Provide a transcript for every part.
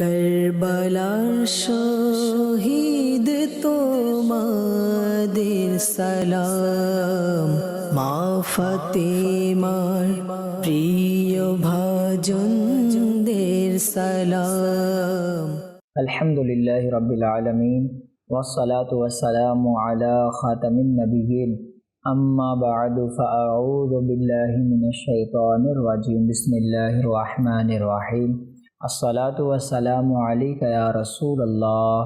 কারবালার শহীদ তোমাদের সালাম মা ফাতেমার প্রিয় ভাজনদের সালাম الحمد لله رب العالمين والصلاة والسلام على خاتم النبيين أما بعد فأعوذ بالله من الشيطان الرجيم بسم الله الرحمن الرحيم আসসালাতু আসসালামু আলাইকা ইয়া রাসূলুল্লাহ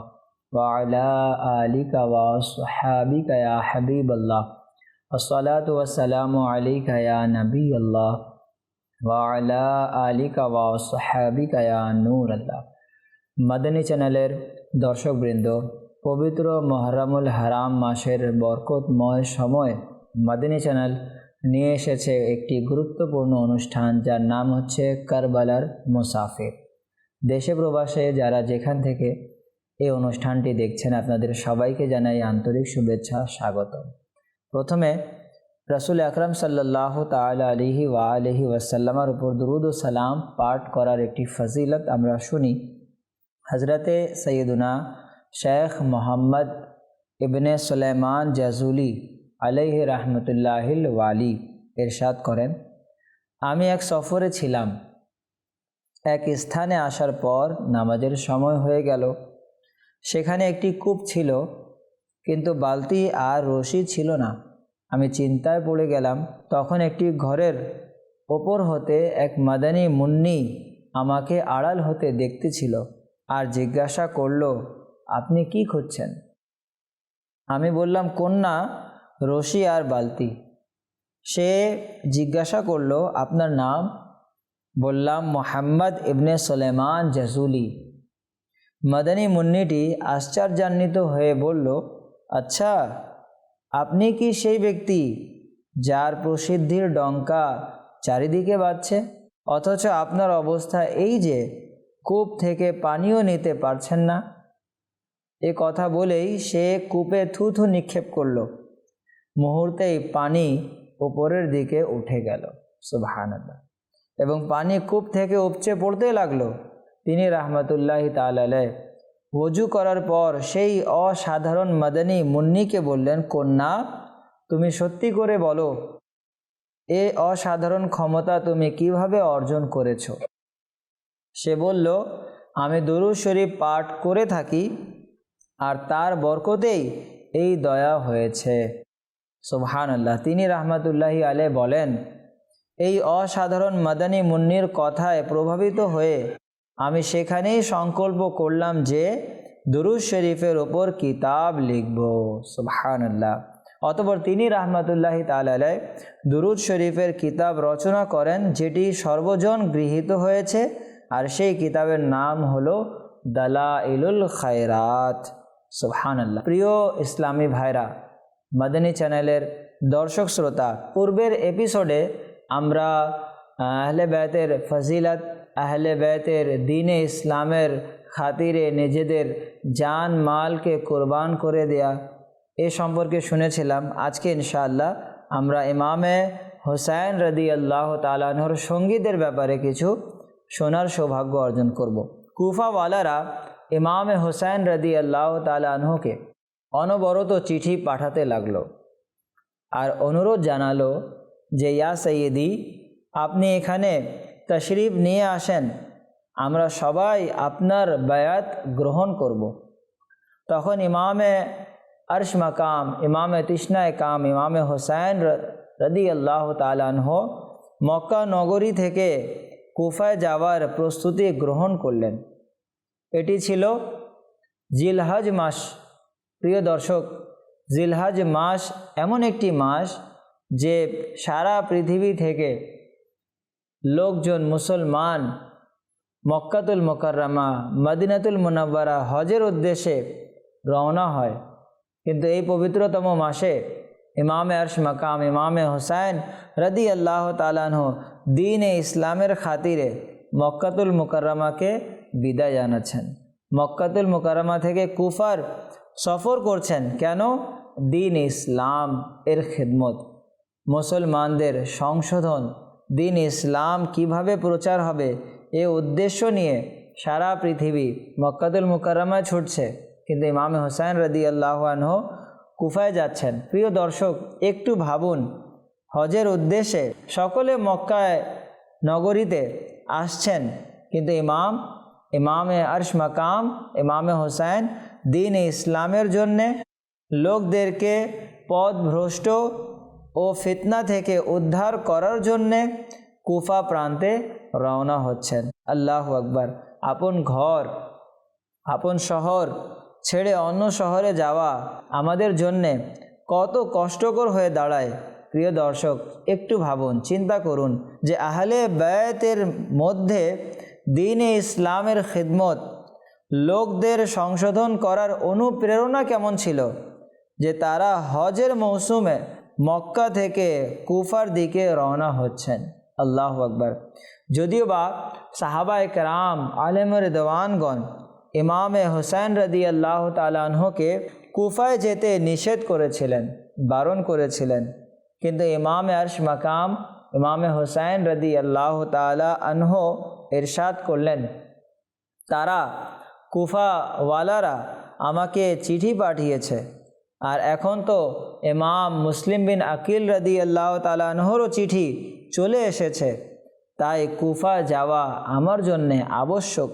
ওয়া আলা আলিকা ওয়া সাহাবিকা হাবিবাল্লাহ আসসালাতু আসসালামু আলাইকা ইয়া নবিয়াল্লাহ ওয়া আলা আলিকা ওয়া সাহাবিকা ইয়া নূরাল্লাহ মাদানী চ্যানেলের দর্শকবৃন্দ পবিত্র মহরমুল হারাম মাসের বরকতময় সময় মাদিনী চ্যানেল নিয়ে এসেছে একটি গুরুত্বপূর্ণ অনুষ্ঠান যার নাম হচ্ছে করবালার মুসাফির। দেশে প্রবাসে যারা যেখান থেকে এই অনুষ্ঠানটি দেখছেন, আপনাদের সবাইকে জানাই আন্তরিক শুভেচ্ছা স্বাগত প্রথমে রসুল আকরম সাল্লাহ তালা আলিহি ওয়া আলহি ওয়াসাল্লামার উপর দুরুদ ও সালাম পাঠ করার একটি ফজিলত আমরা শুনি। হজরতে সৈয়দুনা Sheikh Muhammad ibn Sulaiman Jazuli আলাইহি রহমতুল্লাহিল ওয়ালি এরশাদ করেন, আমি এক সফরে ছিলাম এক স্থানে আসার পর নামাজের সময় হয়ে গেল। সেখানে একটি কূপ ছিল, কিন্তু বালতি আর রশি ছিল না। আমি চিন্তায় পড়ে গেলাম, তখন একটি ঘরের ওপর হতে এক মাদানী মুন্নি আমাকে আড়াল হতে দেখতেছিল আর জিজ্ঞাসা করল, আপনি কি খুঁজছেন? আমি বললাম, কন্যা, রশি আর বালতি। সে জিজ্ঞাসা করল, আপনার নাম? বললাম, মোহাম্মদ ইবনে সুলেমান জাজুলি। মদনী মুন্নিটি আশ্চর্যান্বিত হয়ে বলল আচ্ছা আপনি কি সেই ব্যক্তি যার প্রসিদ্ধির ডঙ্কা চারিদিকে বাজছে অথচ আপনার অবস্থা এই যে, কূপ থেকে পানিও নিতে পারছেন না। এ কথা বলেই সে কূপে থুথু নিক্ষেপ করল। মুহূর্তেই পানি উপরের দিকে উঠে গেল। সুবাহান্লাহ এবং পানি কূপ থেকে উপচে পড়তে লাগল। তিনি রাহমাতুল্লাহ তালায় ওজু করার পর সেই অসাধারণ মদনী মুন্নিকে বললেন, কন্যা, তুমি সত্যি করে বলো, এ অসাধারণ ক্ষমতা তুমি কীভাবে অর্জন করেছ? সে বলল, আমি দরুদ শরীফ পাঠ করে থাকি আর তার বরকতেই এই দয়া হয়েছে। সোহান আল্লাহ তিনি রাহমাতুল্লাহি আলে বলেন এই অসাধারণ মাদানী মুন্নির কথায় প্রভাবিত হয়ে আমি সেখানেই সংকল্প করলাম যে দুরুজ শরীফের ওপর কিতাব লিখব। সুবহান আল্লাহ অতপর তিনি রাহমাতুল্লাহি তালায় দুরুদ শরীফের কিতাব রচনা করেন, যেটি সর্বজন গৃহীত হয়েছে, আর সেই কিতাবের নাম হলো দালা ইলুল খায়রাত। সুবহান আল্লাহ প্রিয় ইসলামী ভাইরা, মাদানী চ্যানেলের দর্শক শ্রোতা, পূর্বের এপিসোডে আমরা আহলে ব্যতের ফজিলত, আহলে ব্যতের দিনে ইসলামের খাতিরে নিজেদের জান মালকে কোরবান করে দেয়া, এ সম্পর্কে শুনেছিলাম আজকে ইনশাআল্লাহ আমরা ইমামে হোসাইন রদি আল্লাহ তালাহর সঙ্গীদের ব্যাপারে কিছু শোনার সৌভাগ্য অর্জন করব। কুফাওয়ালারা ইমামে হোসাইন রদি আল্লাহ তালাহকে অনবরত চিঠি পাঠাতে লাগল আর অনুরোধ জানালো যে, ইয়া সৈয়দি আপনি এখানে তশরিফ নিয়ে আসেন, আমরা সবাই আপনার বায়াত গ্রহণ করব। তখন ইমামে আরশ মাকাম, ইমামে তৃষ্ণায় কাম, ইমামে হোসাইন রদি আল্লাহ তালাহ মক্কা নগরী থেকে কুফায় যাওয়ার প্রস্তুতি গ্রহণ করলেন এটি ছিল জিলহাজ মাস প্রিয় দর্শক, জিলহাজ মাস এমন একটি মাস যে সারা পৃথিবী থেকে লোকজন মুসলমান মক্কাতুল মোকাররমা, মদিনাতুল মুনাব্বারা হজের উদ্দেশ্যে রওনা হয়। কিন্তু এই পবিত্রতম মাসে ইমামে আরশ মাকাম, ইমামে হোসাইন রদি আল্লাহ তালাহ দিন ইসলামের খাতিরে মক্কাতুল মুকাররমাকে বিদায় জানাচ্ছেন। মক্কাতুল মুকাররমা থেকে কুফার সফর করছেন কেন? দিন ইসলাম এর খেদমত। মুসলমানদের সংশোধন, দিন ইসলাম কীভাবে প্রচার হবে, এ উদ্দেশ্য নিয়ে সারা পৃথিবী মক্কাতুল মুকাররমায় ছুটছে। কিন্তু ইমামে হোসেন রদি আল্লাহ আনহ কুফায় যাচ্ছেন। প্রিয় দর্শক, একটু ভাবুন, হজের উদ্দেশ্যে সকলে মক্কায় নগরীতে আসছেন, কিন্তু ইমাম, ইমামে আরশ মাকাম, ইমামে হোসেন দিন ইসলামের জন্যে লোকদেরকে পথভ্রষ্ট ও ফিতনা থেকে উদ্ধার করার জন্যে কুফা প্রান্তে রওনা হচ্ছেন। আল্লাহ আকবার। আপন ঘর, আপন শহর ছেড়ে অন্য শহরে যাওয়া আমাদের জন্যে কত কষ্টকর হয়ে দাঁড়ায়। প্রিয় দর্শক, একটু ভাবুন, চিন্তা করুন যে আহলে ব্যয়েতের মধ্যে দিনে ইসলামের খিদমত, লোকদের সংশোধন করার অনুপ্রেরণা কেমন ছিল? যে তারা হজের মৌসুমে মক্কা থেকে কুফার দিকে রওনা হচ্ছেন। আল্লাহ আকবর। যদিও বা সাহাবা একরাম আলেমর দেওয়ানগণ, ইমামে হোসেন রদি আল্লাহ তালহকে কুফায় যেতে নিষেধ করেছিলেন, বারণ করেছিলেন। কিন্তু ইমামে আরশ মাকাম, ইমামে হোসেন রদি আল্লাহ তালা আনহ ইরশাদ করলেন, তারা কুফাওয়ালারা আমাকে চিঠি পাঠিয়েছে, আর এখন তো ইমাম মুসলিম বিন আকিল রদি আল্লাহ তালাহরও চিঠি চলে এসেছে। তাই কুফা যাওয়া আমার জন্যে আবশ্যক।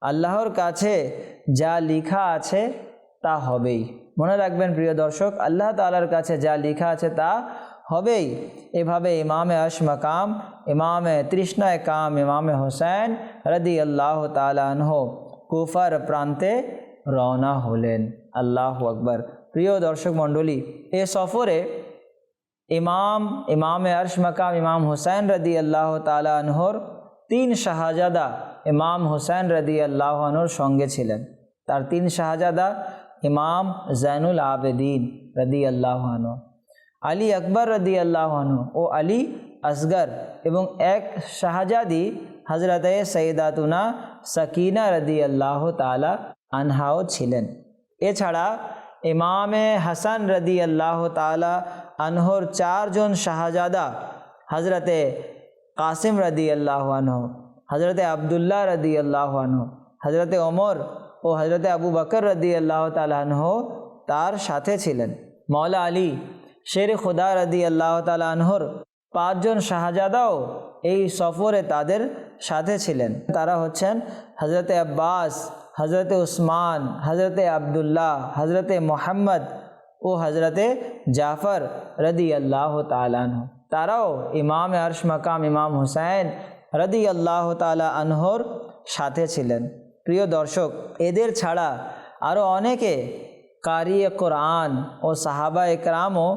আল্লাহর কাছে যা লিখা আছে তা হবেই। মনে রাখবেন প্রিয় দর্শক, আল্লাহ তালার কাছে যা লিখা আছে তা হবেই। এভাবে ইমামে আশ মাকাম, ইমামে তৃষ্ণায় কাম, ইমামে হোসেন রদি আল্লাহ তালাহ কুফার প্রান্তে রওনা হলেন। আল্লাহ আকবর। প্রিয় দর্শক মণ্ডলী, এ সফরে ইমাম, ইমামে আরশ মাকাম ইমাম হোসেন রদি আল্লাহ তালা আনহর তিন শাহজাদা ইমাম হোসেন রদি আল্লাহ আনহর সঙ্গে ছিলেন। তার তিন শাহজাদা ইমাম জৈনুল আবেদিন রদি আল্লাহ আনহ, আলী আকবর রদি আল্লাহ আনহু ও আলী আসগর এবং এক শাহজাদি হজরত সৈদাতুনা সকিনা রদি আল্লাহ তালা আনহাও ছিলেন। এছাড়া ইমামে হাসান রদি আল্লাহ তালা আনহর চারজন শাহজাদা হজরতে কাসিম রদি আল্লাহ আনহ হজরতে আবদুল্লাহ রদি আল্লাহ আনহ হজরতে ওমর ও হজরতে আবু বকর রদি আল্লাহ তালাহ তার সাথে ছিলেন। মৌলা আলী, শের খুদা রদি আল্লাহ তালাহর পাঁচজন শাহজাদাও এই সফরে তাদের সাথে ছিলেন। তারা হচ্ছেন হজরতে আব্বাস হজরতে উসমান, হজরতে আবদুল্লাহ, হজরতে মোহাম্মদ ও হজরতে জাফর রদি আল্লাহ তালাহ তারাও ইমাম আরশ মাকাম ইমাম হুসাইন রদি আল্লাহ তালা আনহর সাথে ছিলেন। প্রিয় দর্শক, এদের ছাড়া আরও অনেকে কারি কোরআন ও সাহাবা একরামও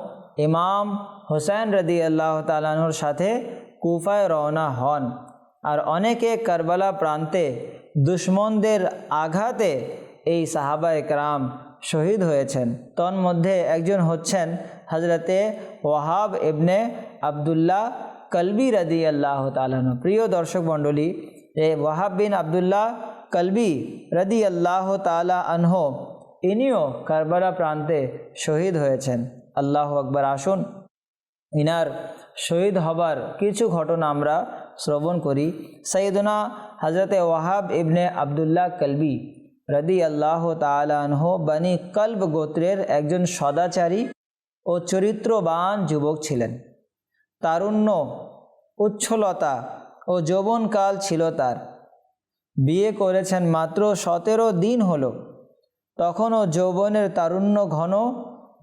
ইমাম হোসেন রদি আল্লাহ তালাহর সাথে কুফায় রওনা হন। আর অনেকে কারবালা প্রান্তে দুশ্মনদের আঘাতে এই সাহাবা একরাম শহীদ হয়েছেন। তন্মধ্যে একজন হচ্ছেন হজরতে ওয়াহাব ইবনে আবদুল্লাহ কলবি রদি আল্লাহ তালান প্রিয় দর্শক মণ্ডলী, এ ওয়াহাব বিন আবদুল্লাহ কলবি রদি আল্লাহ তালা আনহ, ইনিও কারবালা প্রান্তে শহীদ হয়েছেন। আল্লাহ আকবর, আসুন। ইনার শহীদ হবার কিছু ঘটনা আমরা শ্রবণ করি। সৈয়দনা হজরতে ওয়াহাব ইবনে আবদুল্লাহ কলবি রদি আল্লাহ তালাহ বানি কল্ব গোত্রের একজন সদাচারী ও চরিত্রবান যুবক ছিলেন। তারুণ্য, উচ্ছলতা ও যৌবনকাল ছিল তার। বিয়ে করেছেন মাত্র সতেরো দিন হলো। তখনও যৌবনের তারুণ্য ঘন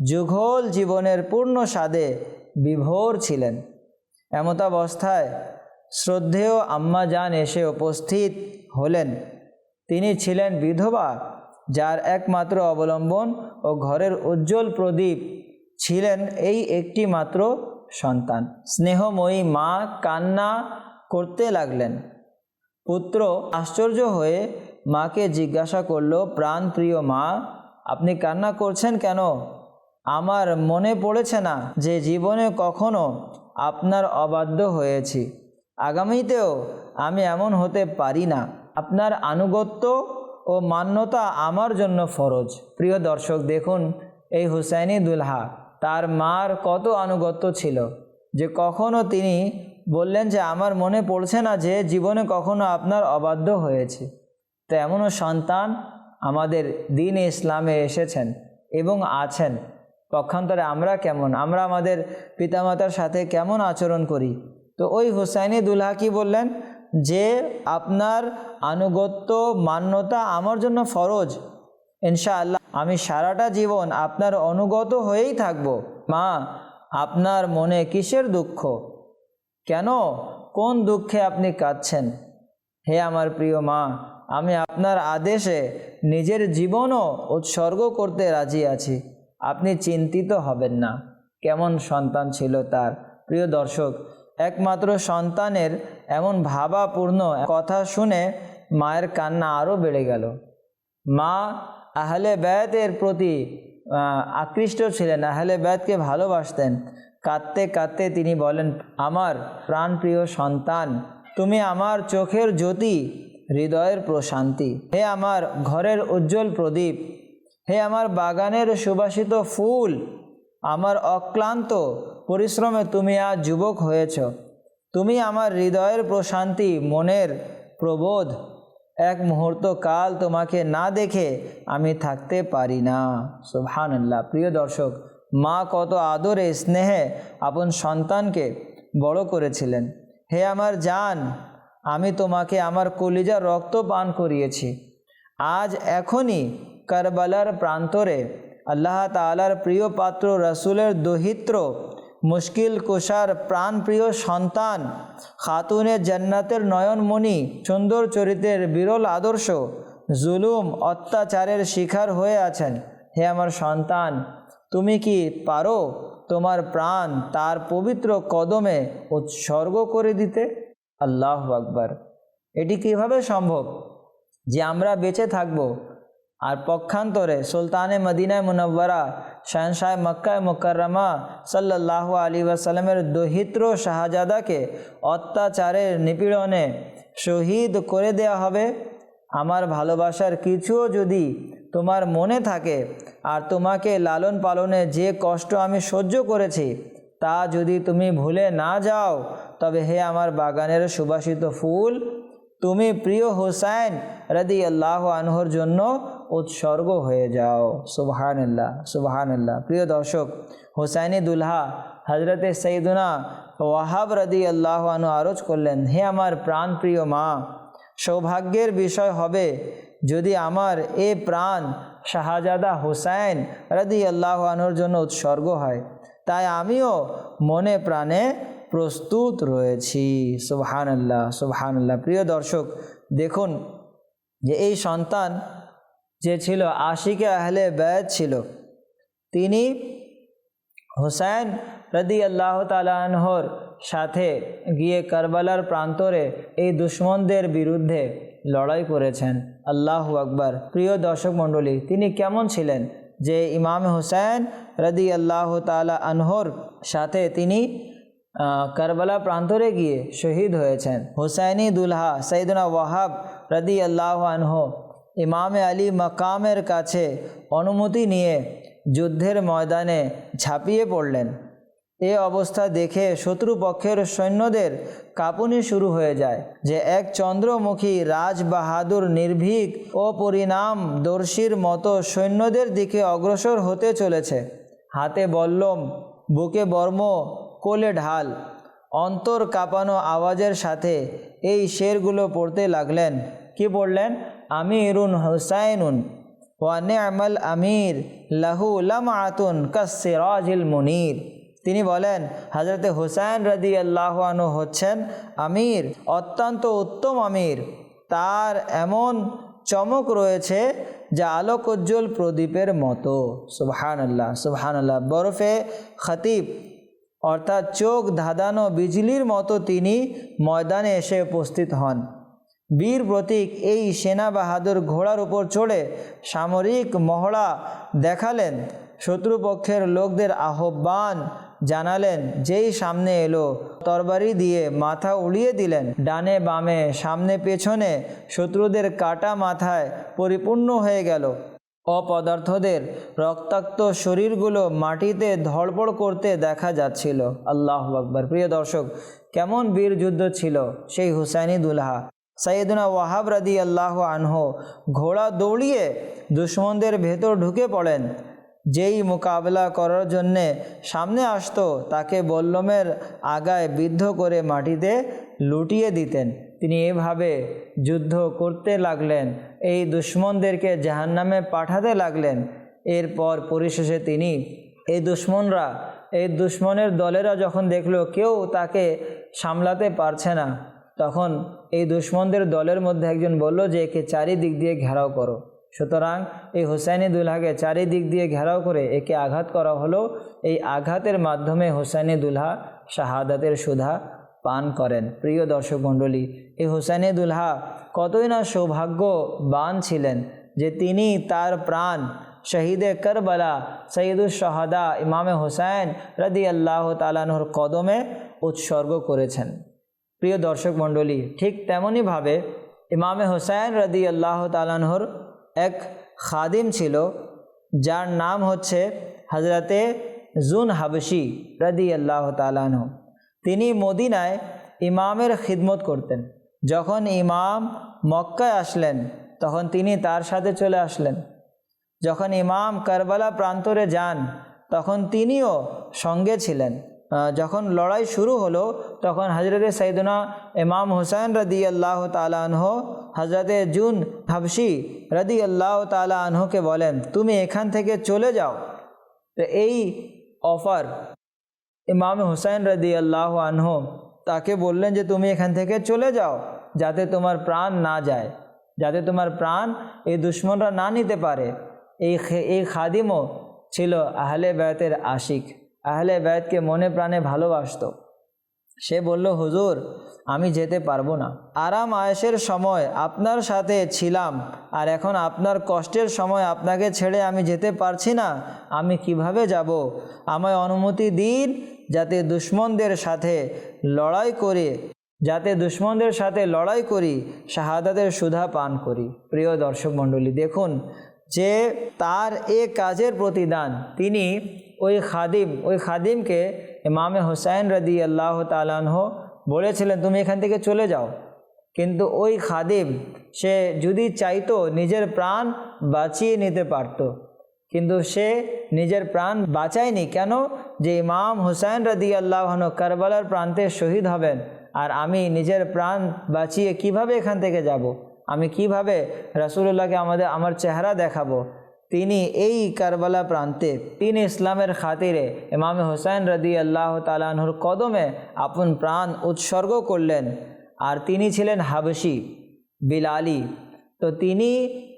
যুগল জীবনের পূর্ণ স্বাদে বিভোর ছিলেন। এমতাবস্থায় শ্রদ্ধেয় আম্মা যান এসে উপস্থিত হলেন। তিনি ছিলেন বিধবা, যার একমাত্র অবলম্বন ও ঘরের উজ্জ্বল প্রদীপ ছিলেন এই একটি মাত্র সন্তান। স্নেহময়ী মা কান্না করতে লাগলেন। পুত্র আশ্চর্য হয়ে মাকে জিজ্ঞাসা করল প্রাণপ্রিয় মা, আপনি কান্না করছেন কেন? আমার মনে পড়েছে না যে জীবনে কখনো আপনার অবাধ্য হয়েছি। আগামীতেও আমি এমন হতে পারি না। আপনার আনুগত্য ও মান্যতা আমার জন্য ফরজ। প্রিয় দর্শক, দেখুন এই হুসাইনি দুলহা, তার মার কত আনুগত্য ছিল। যে কখনো তিনি বললেন যে, আমার মনে পড়ছে না যে জীবনে কখনো আপনার অবাধ্য হয়েছে। তো এমনও সন্তান আমাদের দিন ইসলামে এসেছেন এবং আছেন। পক্ষান্তরে আমরা কেমন? আমরা আমাদের পিতামাতার সাথে কেমন আচরণ করি? তো ওই হুসাইনি দুলহা কি বললেন, যে আপনার আনুগত্য, মান্যতা আমার জন্য ফরজ, ইনশাআল্লাহ আমি সারাটা জীবন আপনার অনুগত হয়েই থাকব। মা, আপনার মনে কিসের দুঃখ? কেন? কোন দুঃখে আপনি কাঁদছেন? হে আমার প্রিয় মা, আমি আপনার আদেশে নিজের জীবনও উৎসর্গ করতে রাজি আছি। আপনি চিন্তিত হবেন না। কেমন সন্তান ছিল তার। প্রিয় দর্শক একমাত্র সন্তানের এমন ভাবাপূর্ণ কথা শুনে মায়ের কান্না আরও বেড়ে গেল। মা আহলে ব্যাতের প্রতি আকৃষ্ট ছিলেন, আহলে ব্যাতকে ভালোবাসতেন। কাঁদতে কাঁদতে তিনি বলেন, আমার প্রাণপ্রিয় সন্তান, তুমি আমার চোখের জ্যোতি, হৃদয়ের প্রশান্তি। হে আমার ঘরের উজ্জ্বল প্রদীপ, হে আমার বাগানের সুবাসিত ফুল, আমার অক্লান্ত পরিশ্রমে তুমি আজ যুবক হয়েছ। তুমি আমার হৃদয়ের প্রশান্তি, মনের প্রবোধ। এক মুহূর্ত কাল তোমাকে না দেখে আমি থাকতে পারি না। সুবহানাল্লাহ। প্রিয় দর্শক, মা কত আদরে স্নেহে আপন সন্তানকে বড় করেছিলেন। হে আমার জান, আমি তোমাকে আমার কলিজা রক্ত পান করিয়েছি। আজ এখনই কারবালার প্রান্তরে আল্লাহ তালার প্রিয় পাত্র, রসুলের দহিত্র মুশকিল কুষার প্রাণপ্রিয় সন্তান, খাতুনে জান্নাতের নয়নমণি, সুন্দর চরিত্রের বিরল আদর্শ, জুলুম, অত্যাচারের শিকার হয়ে আছেন। হে আমার সন্তান, তুমি কি পারো তোমার প্রাণ তার পবিত্র কদমে উৎসর্গ করে দিতে? আল্লাহ আকবার। এটি কীভাবে সম্ভব? যে আমরা বেঁচে থাকব আর পক্ষান্তরে সুলতানে মদিনায় মুনব্বরা শাহনশাহ মক্কায় মুকররমা সাল্লাহ আলী ওয়াসাল্লামের দহিত্র শাহজাদাকে অত্যাচারের নিপীড়নে শহীদ করে দেয়া হবে। আমার ভালোবাসার কিছুও যদি তোমার মনে থাকে আর তোমাকে লালন পালনে যে কষ্ট আমি সহ্য করেছি, তা যদি তুমি ভুলে না যাও, তবে হে আমার বাগানের সুবাসিত ফুল, তুমি প্রিয় হোসাইন রাদি আল্লাহ আনহর জন্য উৎসর্গ হয়ে যাও। সুবহানাল্লাহ সুবহানাল্লাহ। প্রিয় দর্শক হোসাইনি দুলহা হজরতে সঈদুনা ওয়াহাব রদি আল্লাহ আনহু আরজ করলেন, হে আমার প্রাণ প্রিয় মা, সৌভাগ্যের বিষয় হবে যদি আমার এ প্রাণ শাহজাদা হোসাইন রাদি আল্লাহ আনহর জন্য উৎসর্গ হয়, তাই আমিও মনে প্রাণে প্রস্তুত রয়েছি। সুবহান আল্লাহ সুবহান আল্লাহ প্রিয় দর্শক, দেখুন যে এই সন্তান যে ছিল আশিকে আহলে ব্যয় ছিল। তিনি হোসেন রদি আল্লাহ তালাহর সাথে গিয়ে কারবালার প্রান্তরে এই দুশ্মনদের বিরুদ্ধে লড়াই করেছেন। আল্লাহ আকবার। প্রিয় দর্শক মণ্ডলী, তিনি কেমন ছিলেন? যে ইমাম হোসেন রদি আল্লাহ তালা আনহর সাথে তিনি কারবালা প্রান্তরে গিয়ে শহীদ হয়েছেন। হোসাইনি দুলহা সৈদনা ওয়াহাব রদি আল্লাহ আনহ ইমামে আলী মাকামের কাছে অনুমতি নিয়ে যুদ্ধের ময়দানে ঝাঁপিয়ে পড়লেন। এ অবস্থা দেখে শত্রুপক্ষের সৈন্যদের কাঁপুনি শুরু হয়ে যায় যে এক চন্দ্রমুখী রাজ বাহাদুর নির্ভীক ও পরিণাম দর্শীর মতো সৈন্যদের দিকে অগ্রসর হতে চলেছে। হাতে বল্লম, বুকে বর্ম, কোলে ঢাল, অন্তর কাঁপানো আওয়াজের সাথে এই শেরগুলো পড়তে লাগলেন। কি পড়লেন? আমিরুন হুসাইনুন ওয়ানে আমল আমির, লাহু লামাতুন কাসিরাজিল মুনির। তিনি বলেন হজরতে হুসাইন রদি আল্লাহ আনু হচ্ছেন আমির, অত্যন্ত উত্তম আমির। তার এমন চমক রয়েছে যা আলোক উজ্জ্বল প্রদীপের মতো। সুবহান আল্লাহ সুবহান আল্লাহ বরফে খতিব, অর্থাৎ চোখ ধাঁধানো বিজলির মতো তিনি ময়দানে এসে উপস্থিত হন। বীর প্রতীক এই সেনা বাহাদুর ঘোড়ার উপর চড়ে সামরিক মহড়া দেখালেন। শত্রুপক্ষের লোকদের আহ্বান জানালেন, যেই সামনে এলো, তরবারি দিয়ে মাথা উড়িয়ে দিলেন। ডানে বামে, সামনে পেছনে, শত্রুদের কাটা মাথায় পরিপূর্ণ হয়ে গেল। অপদার্থদের রক্তাক্ত শরীরগুলো মাটিতে ধড়পড় করতে দেখা যাচ্ছিল। আল্লাহ আকবর। প্রিয় দর্শক, কেমন বীর যুদ্ধ ছিল? সেই হুসাইনি দুলহা। সাইয়েদুনা ওয়াহাব রাদি আল্লাহ আনহ ঘোড়া দৌড়িয়ে দুশ্মনদের ভেতর ঢুকে পড়েন। যেই মোকাবেলা করার জন্যে সামনে আসতো, তাকে বল্লমের আগায় বিদ্ধ করে মাটিতে লুটিয়ে দিতেন। তিনি এভাবে যুদ্ধ করতে লাগলেন, এই দুশ্মনদেরকে জাহান্নামে পাঠাতে লাগলেন। এরপর পরিশেষে তিনি এই দুশ্মনরা, এই দুশ্মনের দলেরা যখন দেখল, কেউ তাকে সামলাতে পারছে না। তখন এই দুশ্মনদের দলের মধ্যে একজন বলল যে, একে চারিদিক দিয়ে ঘেরাও করো। সুতরাং এই হুসাইনি দুলহাকে চারিদিক দিয়ে ঘেরাও করে একে আঘাত করা হলো। এই আঘাতের মাধ্যমে হুসাইনি দুলহা শাহাদাতের সুধা পান করেন। প্রিয় দর্শক মণ্ডলী, এই হুসাইনি দুলহা কতই না সৌভাগ্যবান ছিলেন যে তিনি তার প্রাণ শহীদে করবলা শাহাদা ইমামে হুসাইন রদি আল্লাহ তালানহর কদমে উৎসর্গ করেছেন। প্রিয় দর্শক মণ্ডলী, ঠিক তেমনইভাবে ইমামে হুসাইন রদি আল্লাহ তালানহর এক খাদিম ছিল, যার নাম হচ্ছে হজরতে জুন হাবশি রদি আল্লাহ তালানহ তিনি মদিনায় ইমামের খিদমত করতেন। যখন ইমাম মক্কায় আসলেন, তখন তিনি তার সাথে চলে আসলেন। যখন ইমাম কারবালা প্রান্তরে যান, তখন তিনিও সঙ্গে ছিলেন। যখন লড়াই শুরু হলো, তখন হজরতে সৈদুনা ইমাম হুসাইন রদি আল্লাহ তালাহ হজরতে জুন হাবসি রদি আল্লাহ তালা আনহকে বলেন, তুমি এখান থেকে চলে যাও। তো এই অফার ইমাম হুসাইন রদি আল্লাহ আনহ তাকে বললেন যে, তুমি এখান থেকে চলে যাও, যাতে তোমার প্রাণ না যায়, যাতে তোমার প্রাণ এই দুশ্মনরা না নিতে পারে। এই এই খাদিমও ছিল আহলে ব্যতের আশিক। আহলে ব্যতকে মনে প্রাণে ভালোবাসতো। সে বলল, হুজুর, আমি যেতে পারব না। আরাম আয়েসের সময় আপনার সাথে ছিলাম, আর এখন আপনার কষ্টের সময় আপনাকে ছেড়ে আমি যেতে পারছি না। আমি কীভাবে যাব? আমায় অনুমতি দিন যাতে দুশ্মনদের সাথে লড়াই করে, যাতে দুশ্মনদের সাথে লড়াই করি, শাহাদাতের সুধা পান করি। প্রিয় দর্শক মণ্ডলী, দেখুন যে তার এ কাজের প্রতিদান তিনি ওই খাদিম, ওই খাদিমকে ইমামে হোসাইন রদি আল্লাহ তালানহ বলেছিলেন, তুমি এখান থেকে চলে যাও। কিন্তু ওই খাদিম, সে যদি চাইতো নিজের প্রাণ বাঁচিয়ে নিতে পারত। কিন্তু সে নিজের প্রাণ বাঁচায়নি। কেন? যে ইমাম হুসাইন রদি আল্লাহন কারবালার প্রান্তে শহীদ হবেন, আর আমি নিজের প্রাণ বাঁচিয়ে কীভাবে এখান থেকে যাব। আমি কীভাবে রাসুলুল্লাহকে আমাদের, আমার চেহারা দেখাবো? তিনি এই কারবালা প্রান্তে, তিনি ইসলামের খাতিরে ইমামে হোসাইন রদি আল্লাহ তালাহুর কদমে আপন প্রাণ উৎসর্গ করলেন। আর তিনি ছিলেন হাবসি বিলালি। তো তিনি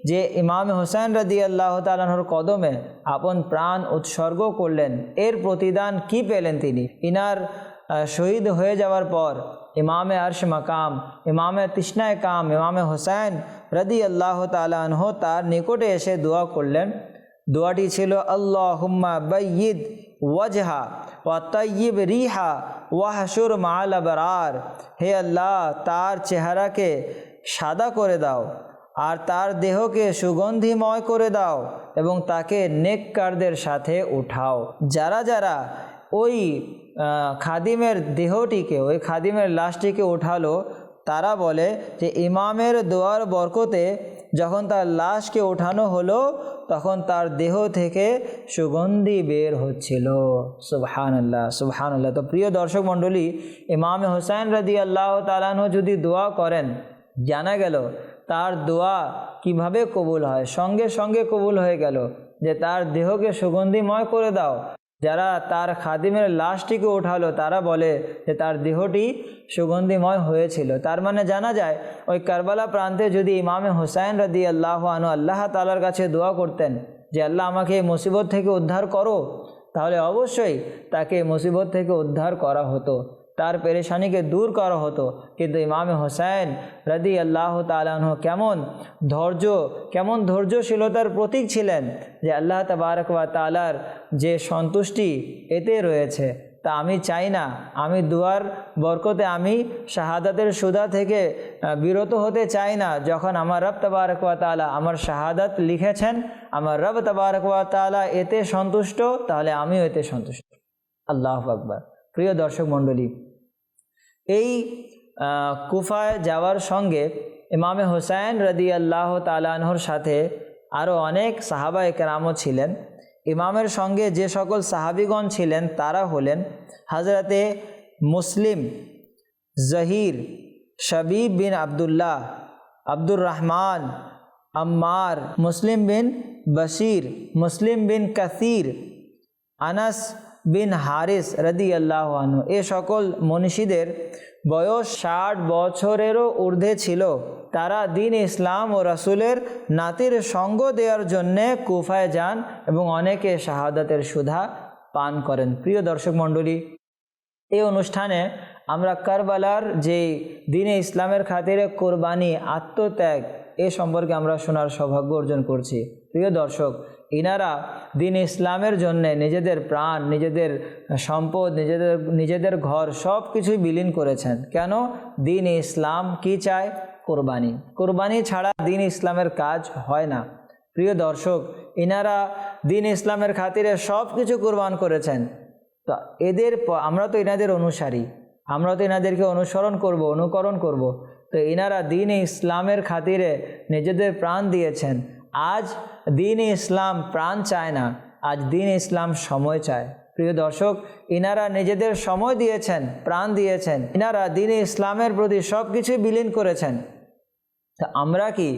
যে ইমাম হোসেন রদি আল্লাহ তালাহর কদমে আপন প্রাণ উৎসর্গ করলেন, এর প্রতিদান কি পেলেন তিনি? ইনার শহীদ হয়ে যাওয়ার পর ইমামে আরশ মাকাম, ইমামে তৃষ্ণায় কাম, ইমামে হোসেন রদি আল্লাহ তালাহ তার নিকটে এসে দোয়া করলেন। দোয়াটি ছিল আল্লাহ হুম্মা বঈদ ওয়াজহা ওয়া তৈব রিহা ওয়াহসুর মাল আবরার। হে আল্লাহ, তার চেহারাকে সাদা করে দাও আর তার দেহকে সুগন্ধিময় করে দাও এবং তাকে নেককারদের সাথে উঠাও। যারা যারা ওই খাদিমের দেহটিকে, ওই খাদিমের লাশটিকে উঠালো। তারা বলে যে, ইমামের দোয়ার বরকতে যখন তার লাশকে ওঠানো হলো, তখন তার দেহ থেকে সুগন্ধি বের হচ্ছিল। সুবহান আল্লাহ সুবহান আল্লাহ তো প্রিয় দর্শক মণ্ডলী, ইমামে হোসাইন রদি আল্লাহ তালানহ যদি দোয়া করেন, জানা গেল তার দোয়া কীভাবে কবুল হয়? সঙ্গে সঙ্গে কবুল হয়ে গেল যে, তার দেহকে সুগন্ধিময় করে দাও। যারা তার খাদিমের লাশটিকে উঠালো, তারা বলে যে তার দেহটি সুগন্ধিময় হয়েছিল। তার মানে জানা যায়, ওই কারবালা প্রান্তে যদি ইমামে হুসাইন রদি আল্লাহ আনু আল্লাহ তালার কাছে দোয়া করতেন যে, আল্লাহ আমাকে এই মুসিবত থেকে উদ্ধার করো, তাহলে অবশ্যই তাকে মুসিবত থেকে উদ্ধার করা হতো। তার পেরেশানিকে দূর করা হতো। কিন্তু ইমামে হোসেন রদি আল্লাহ তালাহ কেমন ধৈর্য, কেমন ধৈর্যশীলতার প্রতীক ছিলেন যে আল্লাহ তবারক বা তালার যে সন্তুষ্টি এতে রয়েছে। তা আমি চাই না। আমি দুয়ার বরকতে আমি শাহাদাতের সুদা থেকে বিরত হতে চাই না। যখন আমার রব তবারক ওয়া তালা আমার শাহাদাত লিখেছেন, আমার রব তবারক ওয়া তালা এতে সন্তুষ্ট, তাহলে আমিও এতে সন্তুষ্ট। আল্লাহ আকবার। প্রিয় দর্শক মণ্ডলী, এই কুফায় যাওয়ার সঙ্গে ইমামে হোসাইন রদি আল্লাহ তালাহর সাথে আরও অনেক সাহাবা একরামও ছিলেন। ইমামের সঙ্গে যে সকল সাহাবিগণ ছিলেন, তারা হলেন হজরতে মুসলিম জহির, শবীব বিন আবদুল্লাহ, আব্দুর রহমান, আম্মার, মুসলিম বিন বশির, মুসলিম বিন কাসির, আনাস বিন হারিস রদি আল্লাহ আনহু। এ সকল মনীষীদের বয়স ষাট বছরেরও ঊর্ধ্বে ছিল। তারা দিন ইসলাম ও রাসূলের নাতির সঙ্গ দেওয়ার জন্যে কুফায় যান এবং অনেকে শাহাদাতের সুধা পান করেন। প্রিয় দর্শক মণ্ডলী এই অনুষ্ঠানে আমরা কারবালার যে দিনে ইসলামের খাতিরে কোরবানি, আত্মত্যাগ, এ সম্পর্কে আমরা শোনার সৌভাগ্য অর্জন করছি। প্রিয় দর্শক ইনারা দিন ইসলামের জন্যে নিজেদের প্রাণ, নিজেদের সম্পদ, নিজেদের নিজেদের ঘর সব কিছুই বিলীন করেছেন। কেন? দিন ইসলাম কি চায়? কোরবানি। কোরবানি ছাড়া দিন ইসলামের কাজ হয় না। প্রিয় দর্শক, ইনারা দিন ইসলামের খাতিরে সব কিছু কোরবান করেছেন। তো এদের আমরা তো এনাদের অনুসারী। আমরা তো এনাদেরকে অনুসরণ করব, অনুকরণ করব। তো এনারা দিন ইসলামের খাতিরে নিজেদের প্রাণ দিয়েছেন। আজ দিন ইসলাম প্রাণ চায় না, আজ দিন ইসলাম সময় চায়। প্রিয় দর্শক, ইনারা নিজেদের সময় দিয়েছেন, প্রাণ দিয়েছেন। ইনারা দিন ইসলামের প্রতি সব কিছুই বিলীন করেছেন। তা আমরা কি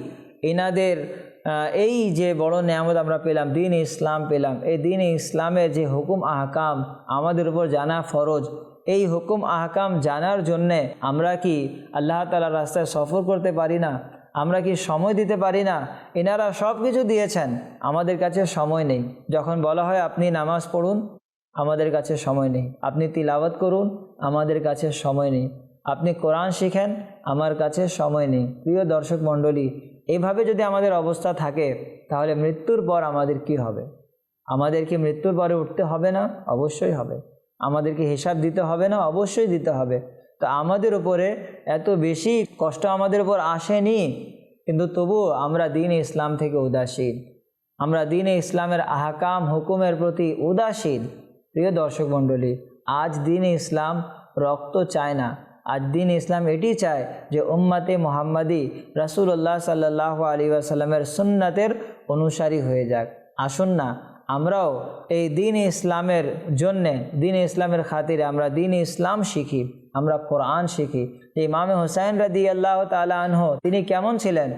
এনাদের এই যে বড় নিয়ামত আমরা পেলাম, দিন ইসলাম পেলাম, এই দিন ইসলামের যে হুকুম আহকাম আমাদের উপর জানা ফরজ, এই হুকুম আহকাম জানার জন্যে আমরা কি আল্লাহ তালার রাস্তায় সফর করতে পারি না? আমরা কি সময় দিতে পারি না? এনারা সব কিছু দিয়েছেন। আমাদের কাছে সময় নেই। যখন বলা হয় আপনি নামাজ পড়ুন, আমাদের কাছে সময় নেই। আপনি তিলাওয়াত করুন, আমাদের কাছে সময় নেই। আপনি কোরআন শিখেন, আমার কাছে সময় নেই। প্রিয় দর্শক মণ্ডলী, এভাবে যদি আমাদের অবস্থা থাকে, তাহলে মৃত্যুর পর আমাদের কি হবে? আমাদেরকে মৃত্যুর পরে উঠতে হবে না? অবশ্যই হবে। আমাদেরকে হিসাব দিতে হবে না? অবশ্যই দিতে হবে। তো আমাদের উপরে এত বেশি কষ্ট আমাদের উপর আসেনি, কিন্তু তবুও আমরা দিন ইসলাম থেকে উদাসীন। আমরা দিনে ইসলামের আহকাম, হুকুমের প্রতি উদাসীন। প্রিয় দর্শক মণ্ডলী, আজ দিনে ইসলাম রক্ত চায় না। আজ দিন ইসলাম এটি চায় যে উম্মাতে মোহাম্মদী রাসূলুল্লাহ সাল্লাহ আলী আসাল্লামের সুন্নাতের অনুসারী হয়ে যাক। আসুন না, আমরাও এই দিন ইসলামের জন্যে, দিন ইসলামের খাতিরে আমরা দিন ইসলাম শিখি। আমরা কোরআন শিখি। যে ইমামে হোসাইন রাদি আল্লাহ তালা আনহ, তিনি কেমন ছিলেন?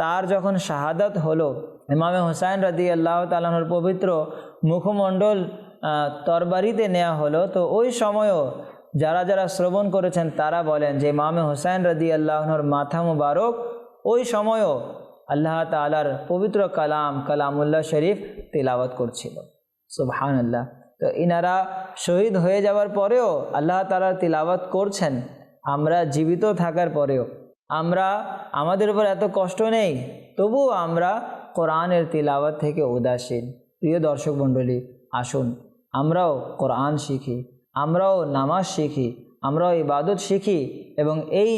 তার যখন শাহাদাত হলো, ইমামে হোসাইন রাদি আল্লাহ তালাহর পবিত্র মুখমণ্ডল তরবারিতে নেওয়া হলো, তো ওই সময়ও যারা যারা শ্রবণ করেছেন, তারা বলেন যে ইমামে হোসাইন রাদি আল্লাহর মাথা মুবারক, ওই সময়ও আল্লাহ তালার পবিত্র কালাম, কালামুল্লাহ শরীফ তিলাওয়াত করছিল। সুবহান আল্লাহ তো ইনারা শহীদ হয়ে যাওয়ার পরেও আল্লাহ তালার তিলাওয়াত করছেন। আমরা জীবিত থাকার পরেও। আমরা আমাদের উপর এত কষ্ট নেই, তবুও আমরা কোরআনের তিলাওয়াত থেকে উদাসীন। প্রিয় দর্শক মণ্ডলী, আসুন, আমরাও কোরআন শিখি, আমরাও নামাজ শিখি, আমরাও ইবাদত শিখি এবং এই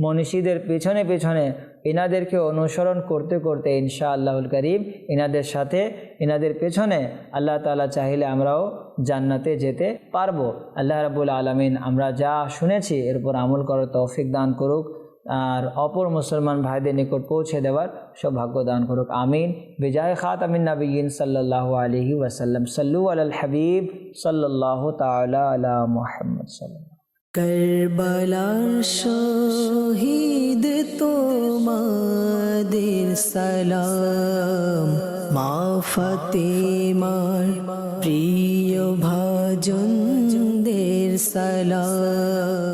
মনীষীদের পেছনে পেছনে এনাদেরকে অনুসরণ করতে করতে ইনশা আল্লাহুল করিম এনাদের সাথে এনাদের পেছনে আল্লাহ তালা চাহিলে আমরাও জান্নাতে যেতে পারব। আল্লাহ রাবুল আলমিন আমরা যা শুনেছি এরপর আমল করার তৌফিক দান করুক, আর অপর মুসলমান ভাইদের নিকট পৌঁছে দেওয়ার সৌভাগ্য দান করুক। আমিন। বিজয় খাত আমিন নবীন সাল্লাহ আলহি ওয়াসাল্লাম। সাল্লু আল হাবিব সাল্লাহ তালা আলা মোহাম্মদ সাল্লাম কারবালার শহীদ তোমাদের সালাম। মা ফতেমার প্রিয় ভাজনদের সালাম।